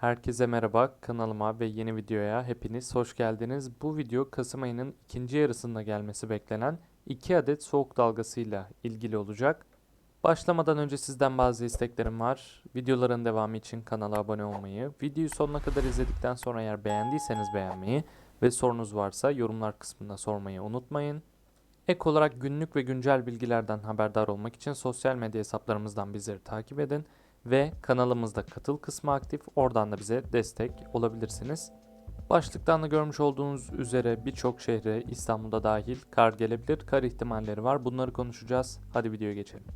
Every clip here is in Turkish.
Herkese merhaba kanalıma ve yeni videoya hepiniz hoş geldiniz. Bu video Kasım ayının ikinci yarısında gelmesi beklenen 2 adet soğuk dalgasıyla ilgili olacak. Başlamadan önce sizden bazı isteklerim var. Videoların devamı için kanala abone olmayı, videoyu sonuna kadar izledikten sonra eğer beğendiyseniz beğenmeyi ve sorunuz varsa yorumlar kısmında sormayı unutmayın. Ek olarak günlük ve güncel bilgilerden haberdar olmak için sosyal medya hesaplarımızdan bizleri takip edin ve kanalımızda katıl kısmı aktif. Oradan da bize destek olabilirsiniz. Başlıktan da görmüş olduğunuz üzere birçok şehre İstanbul'da dahil kar gelebilir. Kar ihtimalleri var. Bunları konuşacağız. Hadi videoya geçelim.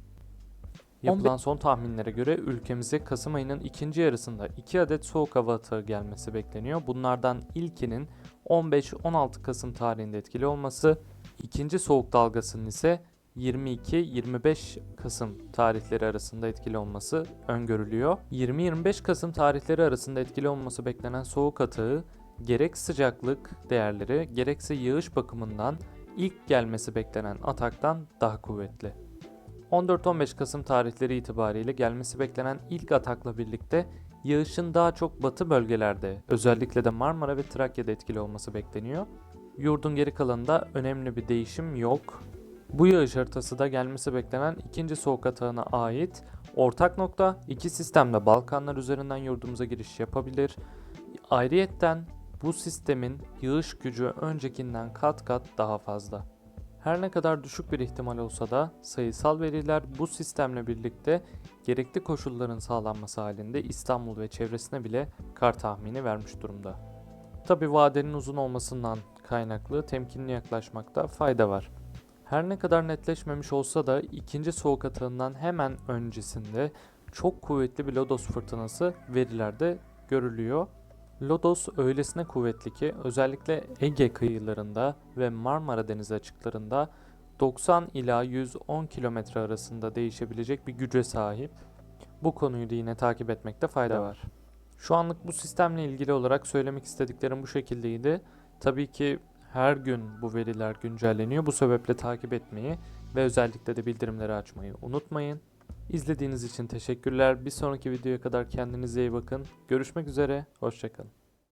Yapılan son tahminlere göre ülkemize Kasım ayının ikinci yarısında 2 adet soğuk hava atağı gelmesi bekleniyor. Bunlardan ilkinin 15-16 Kasım tarihinde etkili olması, ikinci soğuk dalgasının ise 22-25 Kasım tarihleri arasında etkili olması öngörülüyor. 20-25 Kasım tarihleri arasında etkili olması beklenen soğuk atağı gerek sıcaklık değerleri gerekse yağış bakımından ilk gelmesi beklenen ataktan daha kuvvetli. 14-15 Kasım tarihleri itibariyle gelmesi beklenen ilk atakla birlikte yağışın daha çok batı bölgelerde özellikle de Marmara ve Trakya'da etkili olması bekleniyor. Yurdun geri kalanında önemli bir değişim yok. Bu yağış haritası da gelmesi beklenen ikinci soğuk atağına ait ortak nokta iki sistemde Balkanlar üzerinden yurdumuza giriş yapabilir. Ayrıyetten bu sistemin yağış gücü öncekinden kat kat daha fazla. Her ne kadar düşük bir ihtimal olsa da sayısal veriler bu sistemle birlikte gerekli koşulların sağlanması halinde İstanbul ve çevresine bile kar tahmini vermiş durumda. Tabi vadenin uzun olmasından kaynaklı temkinli yaklaşmakta fayda var. Her ne kadar netleşmemiş olsa da ikinci soğuk atağından hemen öncesinde çok kuvvetli bir lodos fırtınası verilerde görülüyor. Lodos öylesine kuvvetli ki özellikle Ege kıyılarında ve Marmara Denizi açıklarında 90 ila 110 kilometre arasında değişebilecek bir güce sahip. Bu konuyu da yine takip etmekte fayda var. Şu anlık bu sistemle ilgili olarak söylemek istediklerim bu şekildeydi. Tabii ki her gün bu veriler güncelleniyor. Bu sebeple takip etmeyi ve özellikle de bildirimleri açmayı unutmayın. İzlediğiniz için teşekkürler. Bir sonraki videoya kadar kendinize iyi bakın. Görüşmek üzere. Hoşçakalın.